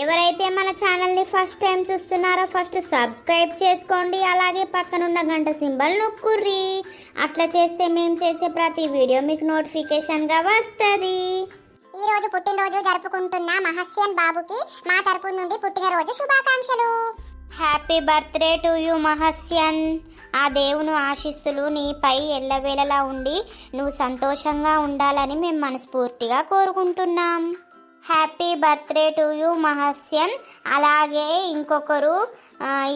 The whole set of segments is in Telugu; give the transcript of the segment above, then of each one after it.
ఎవరైతే మన ఛానల్ని ఫస్ట్ టైం చూస్తున్నారో ఫస్ట్ సబ్స్క్రైబ్ చేసుకోండి. అలాగే పక్కనున్న గంట సింబల్ నొక్కుర్రి. అట్లా చేస్తే మేము చేసే ప్రతి వీడియో మీకు నోటిఫికేషన్గా వస్తుంది. ఈ రోజు పుట్టినరోజు జరుపుకుంటున్న మహస్యన్ బాబుకి మా తరపు నుండి పుట్టినరోజు శుభాకాంక్షలు. హ్యాపీ బర్త్డే టు యూ మహస్యన్. ఆ దేవుని ఆశీస్సులు నీపై ఎల్లవేళలా ఉండి నువ్వు సంతోషంగా ఉండాలని మేము మనస్ఫూర్తిగా కోరుకుంటున్నాం. హ్యాపీ బర్త్డే టు యూ మహస్యన్. అలాగే ఇంకొకరు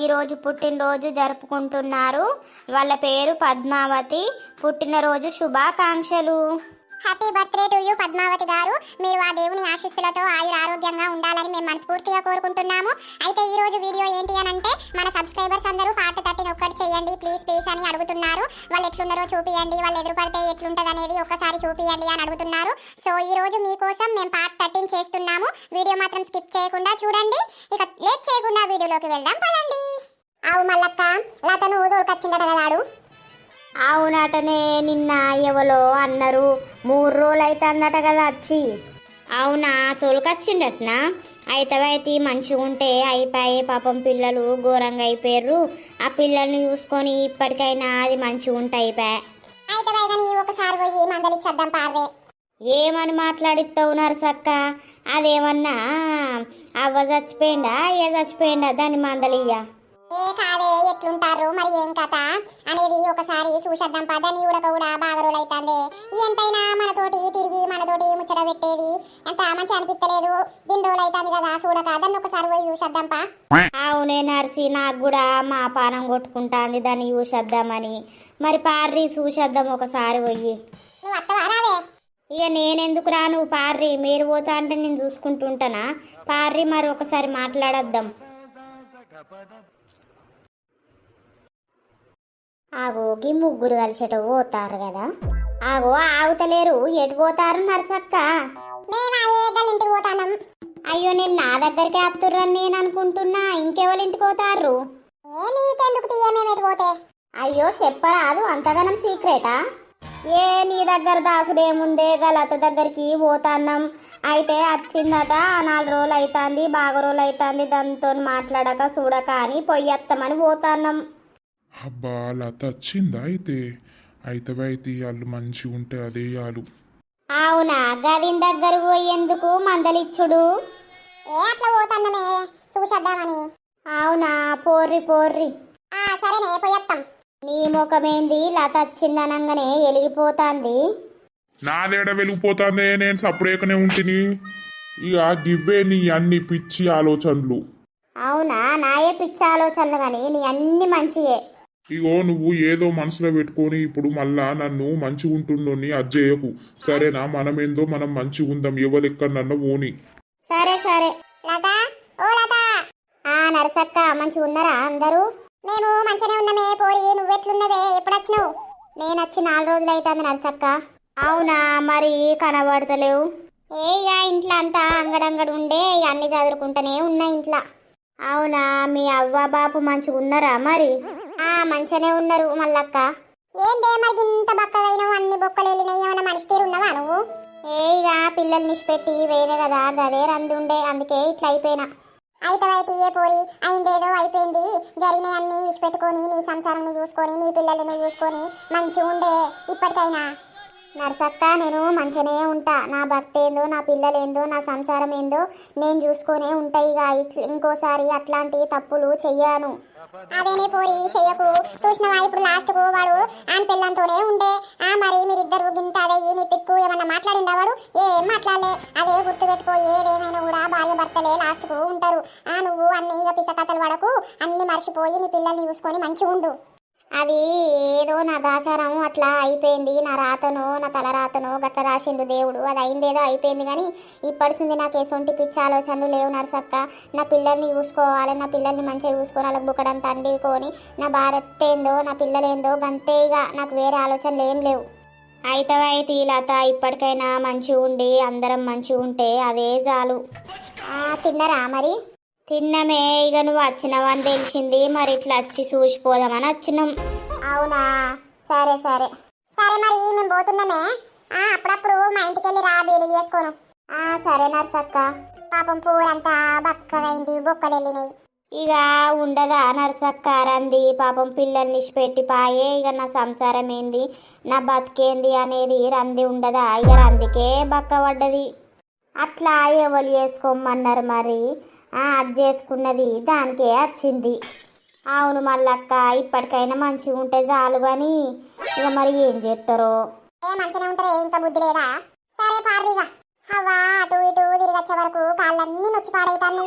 ఈరోజు పుట్టినరోజు జరుపుకుంటున్నారు. వాళ్ళ పేరు పద్మావతి. పుట్టినరోజు శుభాకాంక్షలు. Happy birthday to you Padmavathi garu. మీరు ఆ దేవుని ఆశీస్సులతో ఆయుర ఆరోగ్యంగా ఉండాలని మేము మనస్ఫూర్తిగా కోరుకుంటున్నాము. అయితే ఈ రోజు వీడియో ఏంటి అని అంటే మన సబ్స్క్రైబర్స్ అందరూ పాట తట్టిన ఒక్కటి చేయండి ప్లీజ్ ప్లీజ్ అని అడుగుతున్నారు. వాళ్ళు ఎట్లున్నారో చూపియండి వాళ్ళు ఎదురుపడితే ఎట్లుంటుంది అనేది ఒక్కసారి చూపియండి అని అడుగుతున్నారు. సో ఈ రోజు మీకోసం మేము పాట థర్టీన్ చేస్తున్నాము. వీడియో మాత్రం స్కిప్ చేయకుండా చూడండి. ఇక లేట్ చేయకుండా వీడియోలోకి వెళ్దాం పదండి. అవు మల్లక్క లతను దొరకొచ్చిందట కదాడు అవునటనే నిన్న ఎవలో అన్నారు. మూడు రోజులు అవుతుందట కదా వచ్చి అవునా తొలకొచ్చిండటనా? అయితే మంచిగా ఉంటే అయిపోయి పాపం పిల్లలు ఘోరంగా అయిపోయారు ఆ పిల్లల్ని చూసుకొని ఇప్పటికైనా అది మంచిగా ఉంటే అయిపోయా వైగని ఒకసారి పోయి మందలిచ్చేద్దాం పార్వే. ఏమని మాట్లాడిస్తావు నరసక్క? అదేమన్నా? అవ్వ చచ్చిపోయిందా? ఏ చచ్చిపోయిందా? దాని మందలియ్య. ఏ కాదే ఎట్లుంటారు? మరి ఏం కథ? అనేది ఒకసారి చూసేద్దాం పదని ఉడక కూడా బాగా రోజులైతుంది ఎంతైనా మనతోటి తిరిగి మనతోటి ముచ్చట పెట్టేది. ఎంత మంచి అనిపించలేదు ఇన్ని రోజులు అవుతుంది కదా చూడక. దాన్ని ఒకసారి పోయి చూసేద్దాం పా. అవునే నర్సి నాకు కూడా మా పానం కొట్టుకుంటాంది. దాన్ని చూసేద్దామని. మరి పార్రి చూసేద్దాం ఒకసారి పోయి. నువ్వు అత్తవా రావే. ఇక నేనెందుకు రాను పార్రి? మీరు పోతా అంటే నేను చూసుకుంటుంటానా పార్రి మరి ఒకసారి మాట్లాడొద్దాం. ఆగోకి ముగ్గురు కలిసేట పోతారు కదా. ఆగో ఆగుతలేరు. ఎటు పోతారు నరసక్క? ఇంటికి పోతానం అయ్యో నేను నా దగ్గరికి వస్తుర్రని నేను అనుకుంటున్నా. ఇంకెవరి ఇంటికి పోతారు? నీకెందుకు పోతే? అయ్యో చెప్పరాదు. అంతగానం సీక్రెటా? ఏ నీ దగ్గర దాసుడేముందే? గలత దగ్గరికి పోతాన్నాం. అయితే వచ్చిందట నాలుగు రోజులు అవుతుంది బాగా రోజులు అవుతుంది దాంతో మాట్లాడక చూడక అని పొయ్యత్తమని పోతాన్నాం. అబ్బా లత వచ్చిందా అయితే? అయితే అయితే వాళ్ళు మంచిగా ఉంటే అదే చాలు అవునా? గదిన్ దగ్గర పోయేందుకు మందలిచ్చుడు? ఏ అట్లా పోతాన్నమే? చూసేద్దామని. అవునా? పోర్రి పోర్రి. ఆ సరేనే పోయేస్తాం నీ ముఖమేంది? లత వచ్చిందనంగానే ఎలిగిపోతాంది నాదేడ వెలిగిపోతుందే? నేను సపరేకనే ఉంటిని. ఇక గివ్వే నీ అన్ని పిచ్చి ఆలోచనలు. అవునా? నాయే పిచ్చి ఆలోచనలు కానీ నీ అన్ని మంచియే. ఇగో నువ్వు ఏదో మనసులో పెట్టుకొని ఇప్పుడు మళ్ళా నన్ను మంచిగా ఉంటుండోని అజ్జేయకు సరేనా? మనమేందో మనం మంచిగా ఉందాం. ఎవరెక్కడన్నా ఓని సరే సరే. లత ఓ లత. ఆ నరసక్క మంచిగా ఉన్నారా అందరూ? మేము మంచిగానే ఉన్నామే. పోరి నువ్వెట్లున్నవే? ఎప్పుడు వచ్చినావు నేను వచ్చి నాలుగు రోజులు అవుతుంది నరసక్క. అవునా? మరి కనబడతలేవు. ఏ ఇక ఇంట్లో అంతా అంగడంగడు ఉండే ఇక అన్ని చదువుకుంటూనే ఉన్నా ఇంట్లో. అవునా? మీ అవ్వ బాపు మంచిగా ఉన్నారా మరి? ఆ మంచిగానే ఉన్నారు మల్లక్క. ఏందే మరి ఇంత బక్కగైనావు అన్ని బొక్కలు వెళ్ళినాయి. ఏమైనా మనిషి తీరు ఉన్నావా నువ్వు? ఏ ఇక పిల్లల్ని నిష్పెట్టి వేరే కదా గదే రందుండే అందుకే ఇట్లా అయిపోయినా. అయితే ఏ పోరి అయిందేదో అయిపోయింది. జరిగినాయి అన్ని పెట్టుకొని నీ సంసారం నువ్వు చూసుకొని నీ పిల్లల్ని నువ్వు చూసుకొని మంచిగా ఉండే ఇప్పటికైనా. నర్సక్క నేను మంచిగానే ఉంటా. నా భర్త ఏందో నా పిల్లలేందో నా సంసారం ఏందో నేను చూసుకునే ఉంటాయి ఇక ఇంకోసారి అట్లాంటి తప్పులు చెయ్యాను. అదేనే పోరి చెయ్యకు. చూసినవా? ఇప్పుడు లాస్ట్కు వాడు ఆన్ పిల్లంతోనే ఉండే. ఆ మరి మీరిద్దరు గింత అదే నీ తిప్పు ఏమన్నా మాట్లాడిందా వాడు? ఏం మాట్లాడలే. అదే గుర్తు పెట్టుకో ఏదేమైనా కూడా భార్య భర్తలే లాస్ట్కు ఉంటారు. ఆ నువ్వు అన్ని ఇక పిస కథలు పడకు. అన్ని మర్చిపోయి నీ పిల్లల్ని చూసుకొని మంచిగా ఉండు అది ఏదో నా దాచారం అట్లా అయిపోయింది. నా రాతనో నా తల రాతనో గట్ల రాసిండు దేవుడు. అది అయిందేదో అయిపోయింది కానీ ఇప్పటిసింది నాకు ఎసొంటి పిచ్చి ఆలోచనలు లేవు నరసక్క. నా పిల్లల్ని చూసుకోవాలి నా పిల్లల్ని మంచిగా చూసుకొని వాళ్ళకి బుక్కడం తండ్రికొని నా భారత్ ఏందో నా పిల్లలేందో గంతేగా నాకు వేరే ఆలోచనలు ఏం లేవు. అయితే అయితే లత ఇప్పటికైనా మంచిగా ఉండి అందరం మంచిగా ఉంటే అదే చాలు. తిన్నరా మరి? తిన్నమే ఇక నువ్వు వచ్చినవని తెలిసింది. మరి ఇట్లా వచ్చి చూసిపోదామని వచ్చినాం. అవునా? సరే సరే. సరే మరి మేము పోతున్నామే. ఆ అప్పుడప్పుడు మా ఇంటికి వెళ్ళి రా బీడీలు చేసుకోను. ఆ సరే నర్సక్క. పాపం పూరంతా బక్కగైంది బొక్కలు వెళ్ళినాయి. ఇక ఉండదా నర్సక్క? రంది పాపం పిల్లల్ని పెట్టి పాయే ఇక నా సంసారం ఏంది నా బతికేంది అనేది రంది ఉండదా? ఇక రందికే బక్క పడ్డది అట్లా ఎవరు చేసుకోమన్నారు మరి? అది చేసుకున్నది. దానికే వచ్చింది. అవును మళ్ళక్క ఇప్పటికైనా మంచిగా ఉంటే చాలు కానీ ఇక మరి ఏం చేస్తారో ఏ మంచిగా ఉంటారే ఇంకా బుద్ధి లేదా? సరే పార్రిగా హవా అటు ఇటు తిరిగొచ్చే వరకు కాళ్ళన్నీ నొచ్చి పాడైతాన్ని.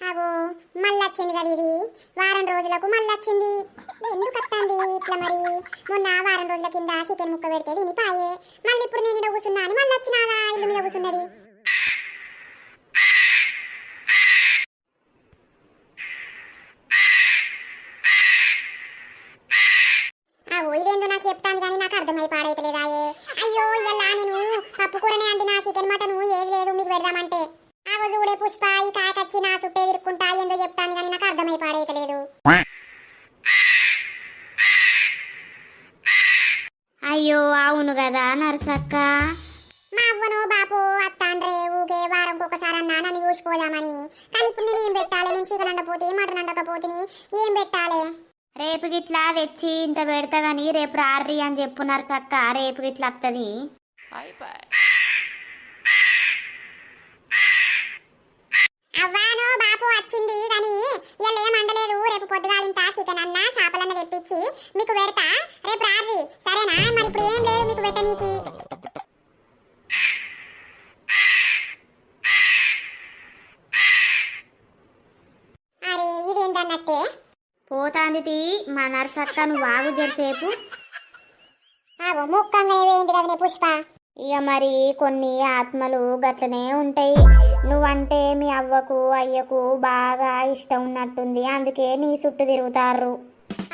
అగో మళ్ళొచ్చింది కదా ఇది. వారం రోజులకు మళ్ళొచ్చింది. ఎందుకు వస్తుంది ఇట్లా మరి? మొన్న వారం రోజుల కింద చికెన్ ముక్క పెడితే తిని పాయే. మళ్ళీ ఇప్పుడు నేను కూర్చున్నా అని మళ్ళీ వచ్చినాగా ఇల్లు మీద కూర్చున్నది ఆగో ఇదేందో నాకు చెప్తాను కానీ నాకు అర్థమై పాడైతలేదాయే అయ్యో ఇలా నేను పప్పు కూరనే అండి నా చికెన్ మటన్ ఏది లేదు మీకు పెడదామంటే ఆగో చూడే పుష్ప కాకచ్చి నా చుట్టే తిరుక్కుంటా ఏందో చెప్తాను కానీ నాకు అర్థమై పాడైతలేదు. అయ్యో అవును కదా నర్సక్క. మా అవ్వను బాపు అత్తాండ్రే ఊకే వారం ఒకసారి అన్నా నన్ను చూసిపోదామని. కానీ ఇప్పుడు నేను ఏం పెట్టాలి? నేను చికెన్ అండపోతే మటన్ అండకపోతే ఏం పెట్టాలి? రేపు గిట్లా తెచ్చి ఇంత పెడతా గాని రేపు రారి అని చెప్పు నర్సక్క రేపు గిట్లా వస్తుంది అవ్వాను బాపు వచ్చింది కానీ ఇవాళ ఏం అండలేదు రేపు పొద్దుగాలింత చికెన్ అన్న చేపలన్న తెప్పించి మీకు పెడతా. రేపు రాత్రి. సరేనా? మరి ఇప్పుడు ఏం లేదు మీకు పెట్టనీకి అరే ఇదేంటన్నట్టే పోతాంది తీ. మా నర్సక్క నువ్వు ఆగు జరసేపు. ముక్కంగా పుష్ప. ఇక మరి కొన్ని ఆత్మలు గట్లనే ఉంటాయి. నువ్వంటే మీ అవ్వకు అయ్యకు బాగా ఇష్టం ఉన్నట్టుంది. అందుకే నీ చుట్టూ తిరుగుతారు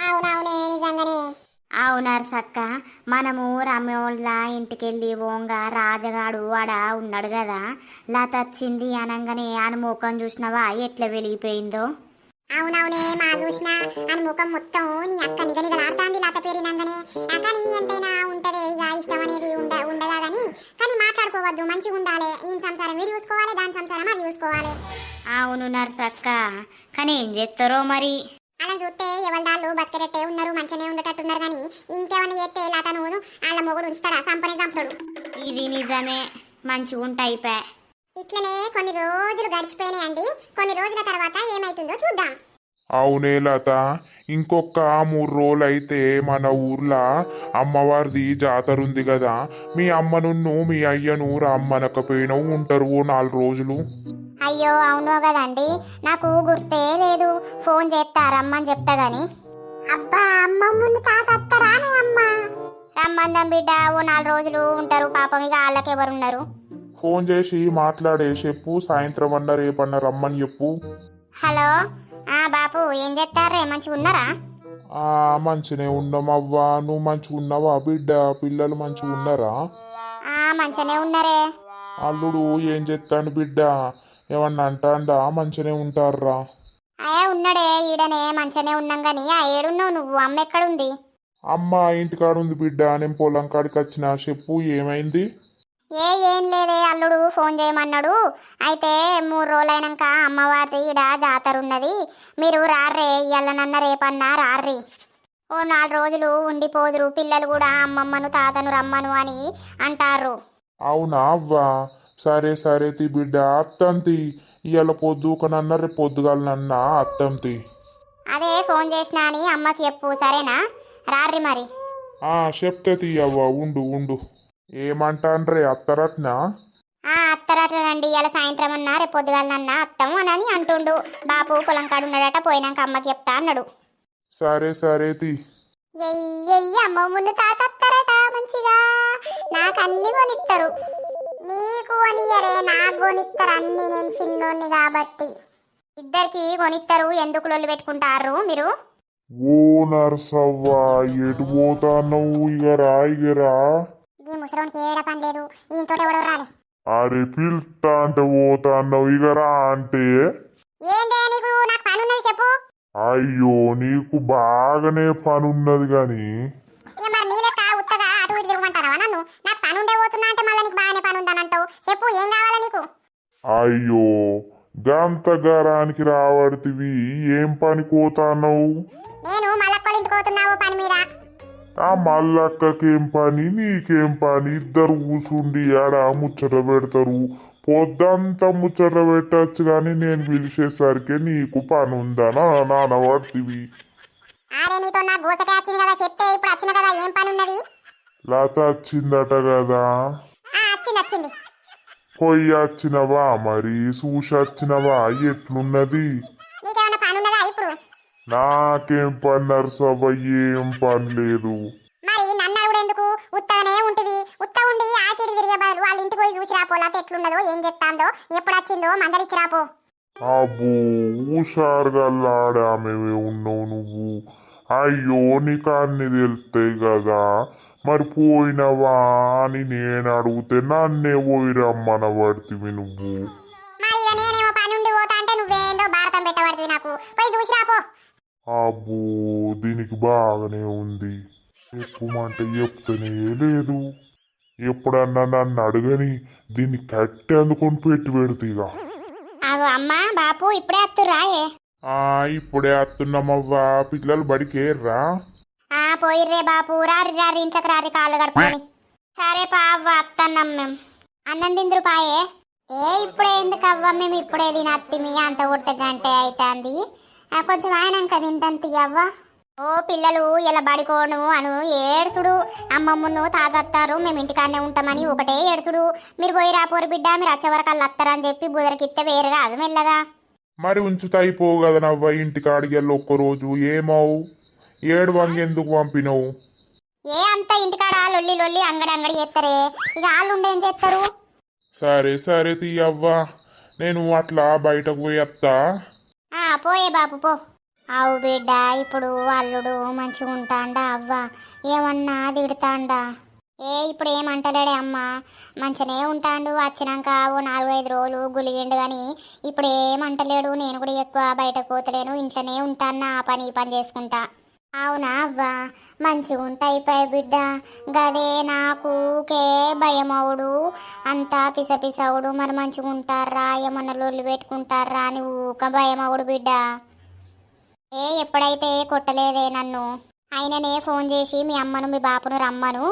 అవునవునే నిజంగానే. అవునారు సక్క మనము రమ్యోళ్ళ ఇంటికెళ్ళి ఓంగ రాజగాడు ఆడ ఉన్నాడు కదా లత వచ్చింది అనగానే ఆయన ముఖం చూసినవా? ఎట్లా వెలిగిపోయిందో? అవునవునే మా చూసిన అని ముఖం మొత్తం నీ అక్క లత పేరినందనే కానీ ఎంతైనా ఉంటదే ఇక ఇష్టం అనేది ఉండ మాట్లాడుకోవద్దు మంచిగా ఉండాలి. ఈ సంసారం వీడు చూసుకోవాలి దాని సంసారం అది చూసుకోవాలి. అవును నర్సక్క కానీ ఏం చేస్తారో మరి? అలా చూస్తే ఎవరి దాళ్ళు బతికేటట్టే ఉన్నారు మంచిగానే ఉండేటట్టున్నారు కానీ ఇంకేమైనా చేస్తే లతను వాళ్ళ మొగుడు ఉంచుతాడా? సంపని చంపుతాడు ఇది నిజమే. మంచిగా ఉంటాయిపే ఇట్లనే కొన్ని రోజులు గడిచిపోయినాయండి. కొన్ని రోజుల తర్వాత ఏమైతుందో చూద్దాం. అవునే లత ఇంకొక మూడు రోజులు అయితే మన ఊర్లో అమ్మవారిది జాతర ఉంది కదా మీ అమ్మను మీ అయ్యను రమ్మనకపోయినవు ఉంటారు ఓ నాలుగు రోజులు. అయ్యో అవును కదండి నాకు గుర్తే లేదు. ఫోన్ చేస్తా రమ్మని చెప్తా గాని. అబ్బా అమ్మమ్మని అమ్మ. రమ్మందం బిడ్డ ఓ నాలుగు రోజులు ఉంటారు. పాపం ఇక వాళ్ళకి ఎవరు ఉన్నారు ఫోన్ చేసి మాట్లాడే చెప్పు. సాయంత్రం అన్న రేపన్న రమ్మని చెప్పు. హలో? ఆ బాపు ఏం చేస్తారే మంచిగా ఉన్నారా? ఆ మంచినే ఉన్నాం అవ్వా నువ్వు మంచిగా ఉన్నావా? బిడ్డ పిల్లలు మంచిగా ఉన్నారా? ఆ మంచిగానే ఉన్నారే. అల్లుడు ఏం చెప్తాను బిడ్డ? ఏమన్నా అంటాండా? మంచినే ఉంటారా అయ్యా ఉన్నాడే. ఈడనే మంచిగానే ఉన్నాం గాని ఆ ఏడున్నావు నువ్వు? అమ్మ ఎక్కడుంది? అమ్మ ఇంటికాడ ఉంది బిడ్డ. నేను పొలం కాడికి వచ్చిన. చెప్పు ఏమైంది? ఏ ఏం లేదే అల్లుడు ఫోన్ చేయమన్నాడు. అయితే మూడు రోజులైనాక అమ్మవారి ఈడ జాతర ఉన్నది. మీరు రార్రే ఇయ్యాలనన్న రేపన్నా రార్రి. ఓ నాలుగు రోజులు ఉండిపోదురు పిల్లలు కూడా అమ్మమ్మను తాతను రమ్మను అని అంటారు అవునా అవ్వా? సరే సరే తి బిడ్డ అత్తంతి ఇవాళ పొద్దుకనన్నా రేపు పొద్దుగాలనన్నా అత్తంతి అదే ఫోన్ చేసినా అని అమ్మకి చెప్పు సరేనా? రార్రి మరి. చెప్తే తీయవ్వ ఉండు ఉండు. ఏమంటాన్రే అత్తరట్నా ఆ అత్తరటనండి ఇలా సాయంత్రం అన్నా రేపు పొద్దుగాలనన్నా అత్తం అని అంటుండు. బాపు పొలం కాడు ఉన్నాడట పోయినాక అమ్మకి చెప్తా అన్నాడు. సరే సరే తి. ఎయ్యయ్య అమ్మమ్మను తాతత్తారట మంచిగా. నాకు అన్ని కొనిస్తారు నీకు కొనియరే నాకు కొనిస్తారు అన్ని. నేను చిన్నోన్ని కాబట్టి. ఇద్దరికి కొనిస్తారు ఎందుకు లొల్లి పెట్టుకుంటారు మీరు? ఓ నర్సవ్వా ఎటు పోతాన్నావు? ఇగరా ఇగరా ఈ ముసలోనికి ఏడ పని లేదు? ఈయనతో ఎవడో రాలే. అరే పిల్తా అంటే పోతాన్నావు ఇగరా అంటే. ఏందే నీకు? నాకు పని ఉన్నది చెప్పు. అయ్యో నీకు బాగానే పనున్నది గాని. ఇక మరి నీ లెక్క ఉత్తగా అటు ఇటు తిరగమంటావా నన్ను? నాకు పని ఉండే పోతున్నా అంటే మళ్ళీ నీకు బాగానే పని ఉందా అయ్యో గంతగారానికి రావడితివి ఏం పని కోతానవు నేను మల్లక్కల ఇంటికి పోతున్నావు పని మీద. ఆ మల్లక్కకేం పని నీకేం పని? ఇద్దరు కూసుండి ఆడ ముచ్చట పెడతారు. పొద్దంతా ముచ్చట పెట్టచ్చు కానీ నేను పిలిచేసరికి నీకు పని ఉందనా నాన్న పడుతుంది ఏం లత వచ్చిందట కదా. పొయ్యి వచ్చినవా మరి? చూసి వచ్చినవా? ఎట్లున్నది నీకేమైనా పని ఉన్నదా ఇప్పుడు నాకేం పని నరసవ్వ ఏం పని లేదు. మరి నన్ను అడుగుడు ఎందుకు? ఉత్తగానే ఉంటుంది ఉత్త ఉండి ఆకిరి తిరిగే బదులు వాళ్ళ ఇంటికి పోయి చూసి రాపో లేకపోతే ఎట్లున్నదో ఏం చెప్తాందో ఎప్పుడు వచ్చిందో మందలిచ్చి రాపో. అబ్బో హుషారుగల్లాడామె ఉన్నావు నువ్వు. అయ్యో నీకు అన్ని తెలుస్తాయి కదా. మరి పోయినవా అని నేను అడిగితే నన్నే పోయి రమ్మన పడితివి నువ్వు. మరి ఇక నేనేమో పని ఉండి పోతా అంటే నువ్వేందో భారతం పెట్టబడుతుంది నాకు. పోయి చూసి రాపో. అబ్బో దీనికి బాగానే ఉంది. చెప్పమంటే చెప్తూనే లేదు. ఎప్పుడన్నా నన్ను అడగని దీన్ని కట్టి అందుకొని పెట్టి పెడతీగా అమ్మా బాపు ఇప్పుడే వస్తుర్రాయే ఆ ఇప్పుడే వస్తున్నామవ్వా పిల్లలు బడికేర్రా ఆ పోయిర్రే బాపు. రారి రారి ఇంట్లోకి రారి కాళ్ళు కడుపుకొని సరే పావ్వ అత్తన్నాం మేము అన్నం తిందురు పాయే ఏ? ఇప్పుడే ఎందుకు అవ్వ మేము ఇప్పుడే తినత్తిమి అంత కొడితే గంట అవుతుంది కొంచెం ఆయనంక తింటాను తీయవ్వ ఓ పిల్లలు ఇలా బడికోను అను ఏడుసుడు. అమ్మమ్మను తాతత్తారు మేము ఇంటికాడనే ఉంటామని ఒకటే ఏడుసుడు. మీరు పోయి రాపోరు బిడ్డ మీరు వచ్చే వరకు వాళ్ళు వస్తారని చెప్పి బుదరకిస్తే వేరుగా అది మెల్లగా మరి ఉంచుతా అయిపోవు కదా నవ్వ ఇంటికాడికి ఒక్కరోజు ఏమవు? ఏడు వంగెందుకు పంపినవు? ఏ అంతా ఇంటికాడ లొల్లి లొల్లి అంగడి అంగడి చేస్తారే ఇక వాళ్ళు ఉండి చేస్తారు సరే సరే తీయవ్వా. నేను అట్లా బయటకు పోయి వస్తా పోయే బాపు పో. అవు బిడ్డ ఇప్పుడు అల్లుడు మంచిగా ఉంటాండా అవ్వ? ఏమన్నా తిడతాండా? ఏ ఇప్పుడు ఏమంటలేడే అమ్మ? మంచిగానే ఉంటాడు వచ్చినాక ఓ నాలుగు ఐదు రోజులు గులిగిండు కానీ ఇప్పుడు ఏమంటలేడు నేను కూడా ఎక్కువ బయటకు పోతలేను ఇంట్లోనే ఉంటాను ఆ పని ఈ పని చేసుకుంటా. అవునా అవ్వ? మంచిగా ఉంటాయి పై బిడ్డ. గదే నాకు కే భయమవుడు. అంతా పిసపిసవుడు మరి మంచిగా ఉంటారా ఏమన్నా లొల్లు పెట్టుకుంటారా అని ఊక భయమవుడు బిడ్డ. ఏ ఎప్పుడైతే కొట్టలేదే నన్ను అయిననే ఫోన్ చేసి మీ అమ్మను మీ బాపును రమ్మను.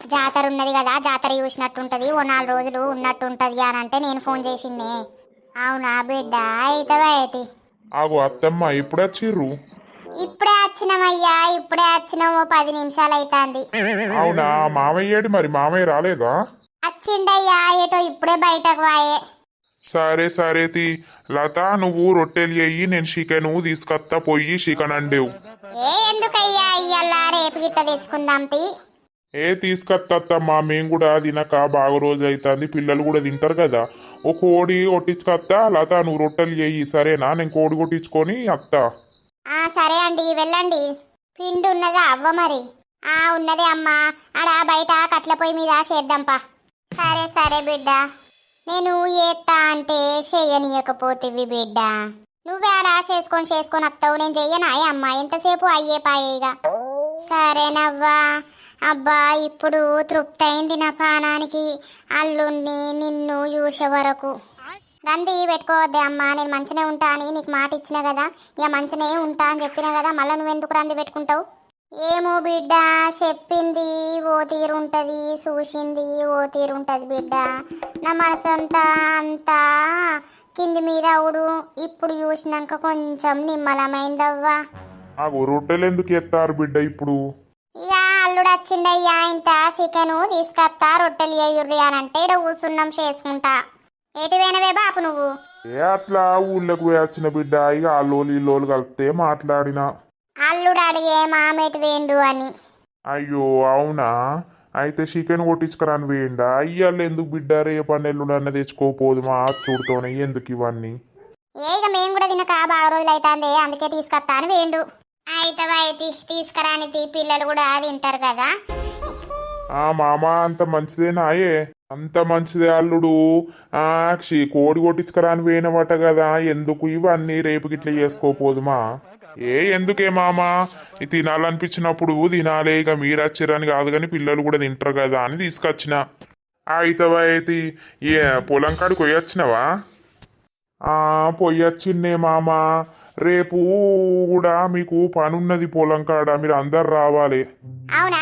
జాతర ఉన్నది కదా జాతర చూసినట్టుంటది. ఓ నాలుగు రోజులు ఉన్నట్టుంటది అని అంటే నేను ఫోన్ చేసిందే. అవునా బిడ్డ? అయితే అయితే ఆగు అత్తమ్మ ఇప్పుడు వచ్చిర్రు ఇప్పుడే? వచ్చినామయ్యా ఇప్పుడే వచ్చినాం ఓ పది నిమిషాలు అవుతుంది అవునా మామయ్యేడి మరి మామయ్య రాలేదా వచ్చిండయ్యా ఏటో ఇప్పుడే బయటకు వాయే. సరే సరే తి. లత నువ్వు రొట్టెలు అయ్యి నేను చికెన్ తీసుకొస్తా పోయి చికెన్ అండేవు ఏ ఎందుకయ్యా ఇయ్యల్లా రేపు గిట్ట తెచ్చుకుందాం తీ. ఏ తీసుకొత్తమ్మా మేము కూడా తినక బాగా రోజు అవుతుంది పిల్లలు కూడా తింటారు కదా. ఓ కోడి కొట్టించుకొత్తా లత నువ్వు రొట్టెలు చెయ్యి సరేనా? నేను కోడి కొట్టించుకొని అత్తా. సరే అండి వెళ్ళండి. పిండి ఉన్నదా? అవ్వ మరి. ఆ ఉన్నదే అమ్మా. ఆడ బయట కట్ల పొయ్యి మీద చేద్దాంపా సరే సరే బిడ్డ. నేను ఏత్తా అంటే చెయ్యనీయకపోతివి బిడ్డ. నువ్వే ఆడ చేసుకొని చేసుకొని వస్తావు నేను చెయ్యనా? అమ్మా ఎంతసేపు అయ్యే పాయేగా సరేనవ్వా అబ్బా ఇప్పుడు తృప్తి అయింది నా పానానికి. అల్లుణ్ణి నిన్ను చూసే వరకు. రండి పెట్టుకోవద్దే అమ్మా. నేను మంచినే ఉంటా అని నీకు మాట ఇచ్చిన కదా. ఇక మంచినే ఉంటా అని చెప్పిన కదా మళ్ళీ నువ్వెందుకు రంది పెట్టుకుంటావు? ఏమో బిడ్డ చెప్పింది ఓ తీరుంటది చూసింది ఓ తీరుంటది బిడ్డ. నా మనసంతా అంతా కింది మీద అవుడు. ఇప్పుడు చూసినాక కొంచెం నిమ్మలమైందవ్వా. రొట్టెలు ఎందుకు ఎత్తారు బిడ్డ ఇప్పుడు? ఇక అల్లుడు వచ్చిండయ్యా ఇంత చికెను తీసుకొస్తా రొట్టెలు వేయుర్రి అని అంటే ఇక్కడ కూర్చున్నాం చేసుకుంటా. ఏటి పోయినవే బాపు నువ్వు? ఏ అట్లా ఊళ్ళోకి పోయి వచ్చిన బిడ్డ ఇక అల్లోలు ఇల్లోలు కలిపితే మాట్లాడినా. అల్లుడు అడిగే మామేటి వేండు అని. అయ్యో అవునా? అయితే చికెన్ కొట్టించుకురాని వేయండా అయ్యాళ్ళు ఎందుకు బిడ్డ? రేపు ఎల్లుడు అన్న తెచ్చుకోపోదు మా చూడుతోనే ఎందుకు ఇవన్నీ? ఏ ఇక మేము కూడా తినక బాగా రోజులు అవుతుంది అందుకే తీసుకొస్తా అని వేండు. అయితే అయితే తీసుకురాని పిల్లలు కూడా తింటారు కదా. ఆ మామ అంత మంచిదేనాయే అంత మంచిదే అల్లుడు. ఆక్షి క్షి కోడి కొట్టించుకురాని పోయినవట కదా. ఎందుకు ఇవన్నీ రేపు గిట్ల చేసుకోపోదుమా? ఏ ఎందుకే మామా? ఇది తినాలనిపించినప్పుడు తినాలే ఇక మీరు వచ్చారని కాదు కానీ పిల్లలు కూడా తింటారు కదా అని తీసుకొచ్చిన. అయితే అయితే ఏ పొలం కాడికి పోయొచ్చినవా ఆ పొయ్యొచ్చిందే మామా. రేపు కూడా మీకు పనున్నది పొలం కాడ. మీరు అందరు రావాలి. అవునా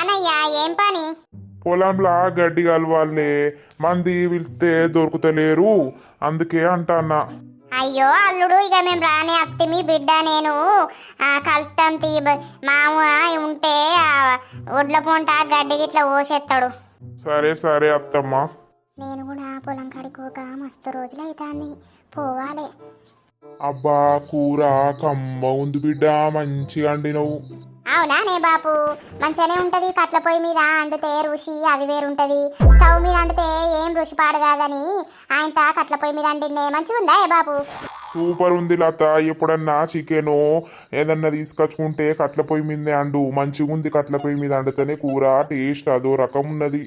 ఏం పని? పొలంలా గడ్డి కలవాలే మంది పిలిస్తే దొరుకుతలేరు. అందుకే అంటాన్నా. అయ్యో అల్లుడు ఇక మేము రాని అత్తి మీ బిడ్డ నేను ఆ, కలుస్తాం తీ మామ ఉంటే ఆ, ఒడ్ల పొంట గడ్డి గిట్ల ఓసేస్తాడు సరే సరే అత్తమ్మ. నేను కూడా పొలం కాడికి ఒక మస్తు రోజులు అవుతాంది పోవాలి. అబ్బా కూర కమ్మ ఉంది బిడ్డ మంచిగా అండినవు అవునా నే బాపు? మంచిగానే ఉంటది కట్ల పొయ్యి మీద అండితే రుచి అది వేరుంటది. స్టవ్ మీద అండితే ఏం రుచి పాడు కాదని ఆయన కట్ల పొయ్యి మీద అండినే మంచిగా ఉందా ఏ బాపు? సూపర్ ఉంది లత ఎప్పుడన్నా చికెను ఏదన్నా తీసుకొచ్చుకుంటే కట్ల పొయ్యి మీదే అండు. మంచిగా ఉంది కట్ల పొయ్యి మీద అండితేనే కూర టేస్ట్ అదో రకం ఉన్నది.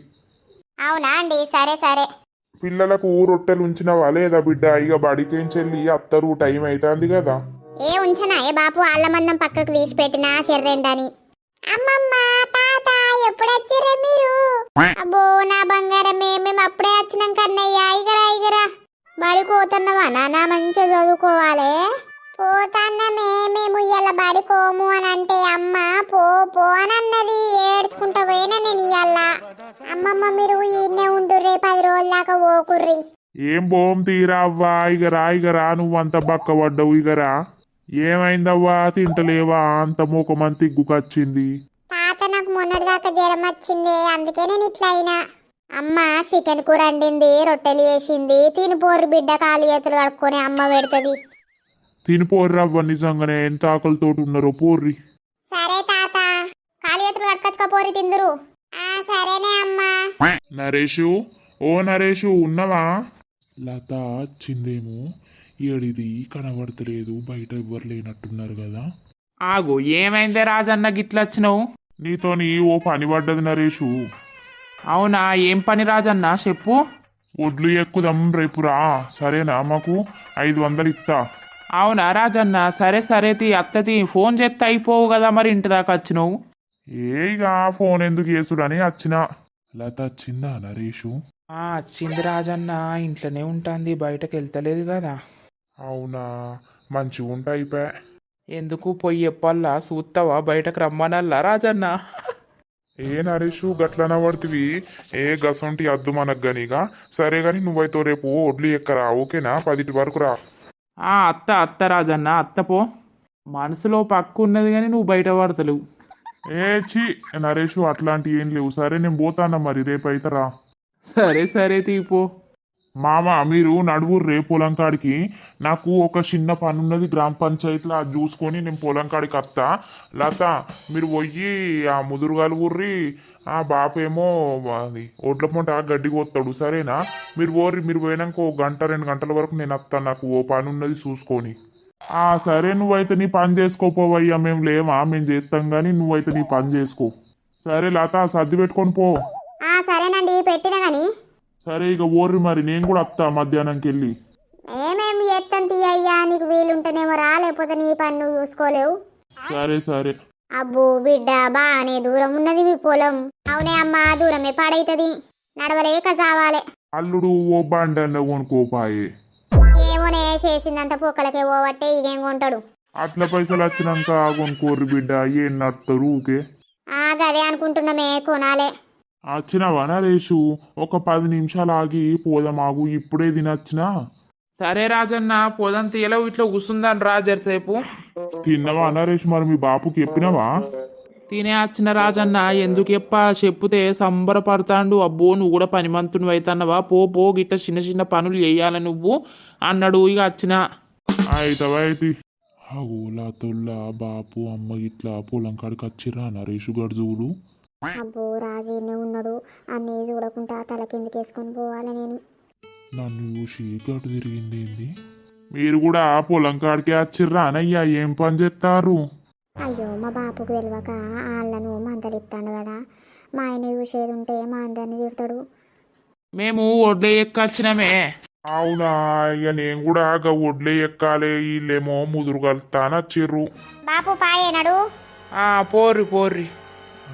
అవునా అండి? సరే సరే. పిల్లలకు రొట్టెలు ఉంచినవా లేదా బిడ్డ? ఇక బడికేంచెల్లి అత్తరు టైం అవుతుంది కదా ఏ ఉంచనా? ఏ బాపు ఆళ్ళ పక్కకు తీసి పెట్టినా చెర్రెండని అమ్మమ్మ తాత ఎప్పుడు మీరు? అబ్బో నా బంగారమే మేము అప్పుడే వచ్చినాం కన్నయ్య. ఇగరా ఇగరా. బడి పోతున్నావా? నానా మంచిగా చదువుకోవాలి? పోతాన్నమే మేము ఇలా బడికోము అని అంటే అమ్మ పో పో అని అన్నది ఏడ్చుకుంటా పోయినా నేను ఇయ్యాల. అమ్మమ్మ మీరు ఈయనే ఉండుర్రే పది రోజుల దాకా పోకుర్రి. ఏం బోం తీరావ్వా ఇక రా ఇక రా నువ్వంత బక్క పడ్డవు ఇక రా ఏమైందవ్వా? తింటలేవా? అంత మూకమంత ఇగ్గుకొచ్చింది తాత నాకు మొన్నటిదాకా జ్వరం వచ్చింది అందుకే నేను ఇట్లా అయినా. అమ్మ చికెన్ కూర వండింది రొట్టెలు వేసింది తిని పోరు బిడ్డ కాలు చేతులు కడుక్కొని అమ్మ పెడుతుంది. తినిపోర్రవ్వ నిజంగానే ఎంత ఆకలితోటి ఉన్నారో పోర్రి. సరే తాత కాలు చేతులు కడుకొచ్చుకోపోరి తిందురు. ఆ సరేనే అమ్మా. నరేషు ఓ నరేషు ఉన్నవా? లత వచ్చిందేమో. ఏడిది? కనబడతలేదు. బయట ఎవ్వరు లేనట్టున్నారు కదా. ఆగు ఏమైందే రాజన్న? గిట్లొచ్చినావు నీతోని ఓ పని పడ్డది నరేషు. అవునా? ఏం పని రాజన్న? చెప్పు. ఒడ్లు ఎక్కుదాం రేపు రా. సరేనా మాకు? ఐదు వందలు ఇస్తా అవునా రాజన్న? సరే సరే తీ అత్తది ఫోన్ చేస్తే అయిపోవు కదా మరి ఇంటి దాకా వచ్చినావు. ఏ ఇక ఫోన్ ఎందుకు చేసుడని వచ్చిన లత వచ్చిందా నరేషు? ఆ, వచ్చింది రాజన్న. ఇంట్లోనే ఉంటుంది. బయటకు వెళ్తలేదు కదా. అవునా? మంచిగా ఉంటా అయిపోయా ఎందుకు పొయ్యి ఎప్పల్లా చూస్తావా బయటకు రమ్మనల్లా రాజన్న? ఏ నరేషు గట్లన పడుతుంది ఏ గసంటి అద్దు మనకు గనిగా సరే గాని నువ్వైతే రేపు ఒడ్లు ఎక్కరా ఓకేనా? పదిటి వరకు రా. ఆ అత్త అత్త రాజన్న అత్త పో. మనసులో పక్కు ఉన్నది కానీ నువ్వు బయట పడతలేవు. ఏ చి నరేషు అట్లాంటి ఏం లేవు. సరే నేను పోతానా మరి. రేపు అయితే రా. సరే సరే తీపో. మామ మీరు నడువు రే పొలం కాడికి నాకు ఒక చిన్న పని ఉన్నది గ్రామ పంచాయతీలో అది చూసుకొని నేను పొలం కాడికి వస్తా లత మీరు పోయి ఆ ముదురుగాలు ఊర్రి ఆ బాపేమో అది ఒడ్ల పంట గడ్డి కోస్తాడు సరేనా? మీరు పోర్రి మీరు పోయినాక ఒక గంట రెండు గంటల వరకు నేను వస్తాను నాకు ఓ పని ఉన్నది చూసుకొని. ఆ సరే నువ్వైతే నీ పని చేసుకోపోవయ్యా మేము లేమా మేము చేస్తాం కానీ నువ్వైతే నీ పని చేసుకో. సరే లత సర్ది పెట్టుకొని పో ఆ సరేనండి పెట్టిన కానీ సరే ఇక ఓర్రి మరి నేను కూడా వస్తా మధ్యాహ్నంకి వెళ్ళి ఏమేమి చేస్తాను తీయ్యా నీకు వీలుంటేనేమో రా లేకపోతే నీ పని నువ్వు చూసుకోలేవు. సరే సరే. అబ్బో బిడ్డ బాగానే దూరం ఉన్నది మీ పొలం. అవునే అమ్మా దూరమే పాడైతుంది. నడవలేక సావాలే. అల్లుడు ఓ బండి కొనుక్కోపాయే. ఏమోనే చేసిందంత పొక్కలకే పోవట్టే ఇదేం కొంటాడు. అట్ల పైసలు వచ్చినాక కొనుక్కోర్రి బిడ్డ ఏం నడుతారు ఊకే? ఆ గదే అనుకుంటున్నామే కొనాలే. వచ్చినావా నరేషు ఒక పది నిమిషాలు ఆగి పోదామాగు ఇప్పుడే తినొచ్చినా. సరే రాజన్న పోదాం తీయలో ఇట్లా కూర్చుందని రా జరసేపు. తిన్నవా నరేష్ మరి మీ బాపుకి చెప్పినావా? తినే వచ్చిన రాజన్న ఎందుకు ఎప్ప చెప్పుతే సంబరపడతాండు. అబ్బో నువ్వు కూడా పనిమంతుని అవుతాన్నవా పో పో గిట్ట చిన్న చిన్న పనులు చేయాలి నువ్వు అన్నాడు ఇక వచ్చిన అయితవా అయితే అగోలా తొల్ల బాపు అమ్మ ఇట్లా పొలం కాడికి వచ్చిర్రా నరేషు గడు చూడు అబ్బో రాజీనే ఉన్నాడు. అన్నీ చూడకుండా తల కిందకేసుకొని పోవాలి నేను. నన్ను చూసి గటు తిరిగింది ఏంది? మీరు కూడా పొలం కాడికే వచ్చిర్రా అనయ్యా ఏం పని చేస్తారు? అయ్యో మా బాపుకు తెలియక వాళ్ళను మందలిస్తాడు కదా. మా ఆయన చూసేది ఉంటే మా అందరిని తిడతాడు. మేము ఒడ్లే ఎక్కొచ్చినామే. అవునా ఇక నేను కూడా గా ఒడ్లే ఎక్కాలి వీళ్ళేమో ముదురు కలుతానచ్చిర్రు. బాపు పాయేనాడు ఆ పోర్రి పోర్రి.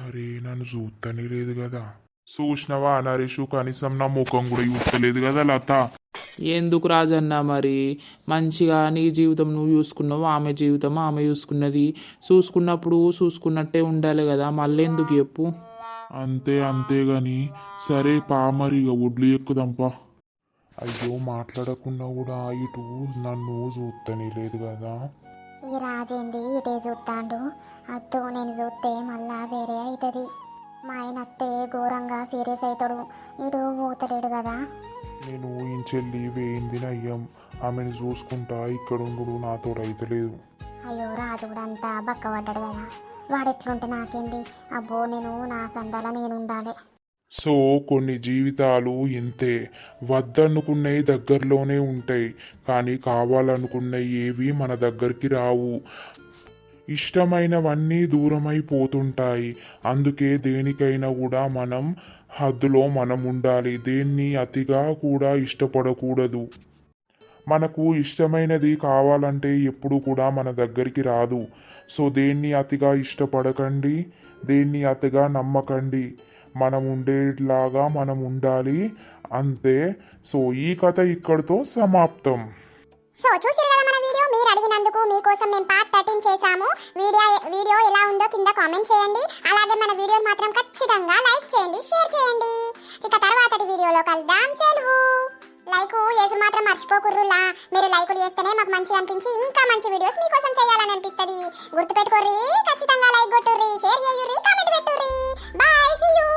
అరే నన్ను చూస్తానే లేదు కదా. చూసినవా నరేషు? కనీసం నా ముఖం కూడా చూస్తలేదు కదా లత. ఎందుకు రాజన్న మరి? మంచిగా నీ జీవితం నువ్వు చూసుకున్నావు ఆమె జీవితం ఆమె చూసుకున్నది. చూసుకున్నప్పుడు చూసుకున్నట్టే ఉండాలి కదా మళ్ళీ ఎందుకు చెప్పు? అంతే అంతే గాని సరే పా మరి ఇక ఒడ్లు ఎక్కుదాంపా అయ్యో మాట్లాడకుండా కూడా ఇటు నన్ను చూస్తనే లేదు కదా. ఈ రాజేంది ఇటే చూస్తాండు అద్దు నేను చూస్తే మళ్ళా వేరే అవుతుంది మా ఆయన అత్తే ఘోరంగా సీరియస్ అవుతాడు ఇడు పోతలేడు కదా నేను ఇంచెల్లి వేయింది అయ్యాం ఆమెను చూసుకుంటా ఇక్కడ ఉండు నాతో రైతలేదు అయ్యో రాజు కూడా అంతా బక్కపడ్డాడు కదా వాడెట్లుంటే నాకేంది? అబ్బో నేను నా సందాల నేను ఉండాలి సో కొన్ని జీవితాలు ఇంతే. వద్దనుకున్నవి దగ్గరలోనే ఉంటాయి. కానీ కావాలనుకున్నవి ఏవి మన దగ్గరికి రావు. ఇష్టమైనవన్నీ దూరమైపోతుంటాయి అందుకే దేనికైనా కూడా మనం హద్దులో మనం ఉండాలి. దేన్ని అతిగా కూడా ఇష్టపడకూడదు. మనకు ఇష్టమైనది కావాలంటే ఎప్పుడు కూడా మన దగ్గరికి రాదు. సో దేన్ని అతిగా ఇష్టపడకండి దేన్ని అతిగా నమ్మకండి. మనం ఉండేలాగా మనం ఉండాలి అంతే. సో ఈ కథ ఇక్కడితో సమాప్తం. సో చూసారు కదా మన వీడియో? మీరు అడిగినందుకు మీకోసం మేము పార్ట్ థర్టీన్ చేసాము వీడియో వీడియో ఎలా ఉందో కింద కామెంట్ చేయండి. అలాగే మన వీడియో మాత్రం ఖచ్చితంగా లైక్ చేయండి షేర్ చేయండి. ఇక తర్వాతటి వీడియోలో కలుద్దాం. సెలవు. లైక్ చేసి మాత్రం మర్చిపోకుర్రులా మీరు లైకులు చేస్తేనే మాకు మంచిగా అనిపించి ఇంకా మంచి వీడియోస్ మీకోసం చేయాలని అనిపిస్తుంది. గుర్తుపెట్టుకోర్రి ఖచ్చితంగా లైక్ కొట్టుర్రి షేర్ చేయుర్రి కామెంట్ పెట్టుర్రి. Bye see you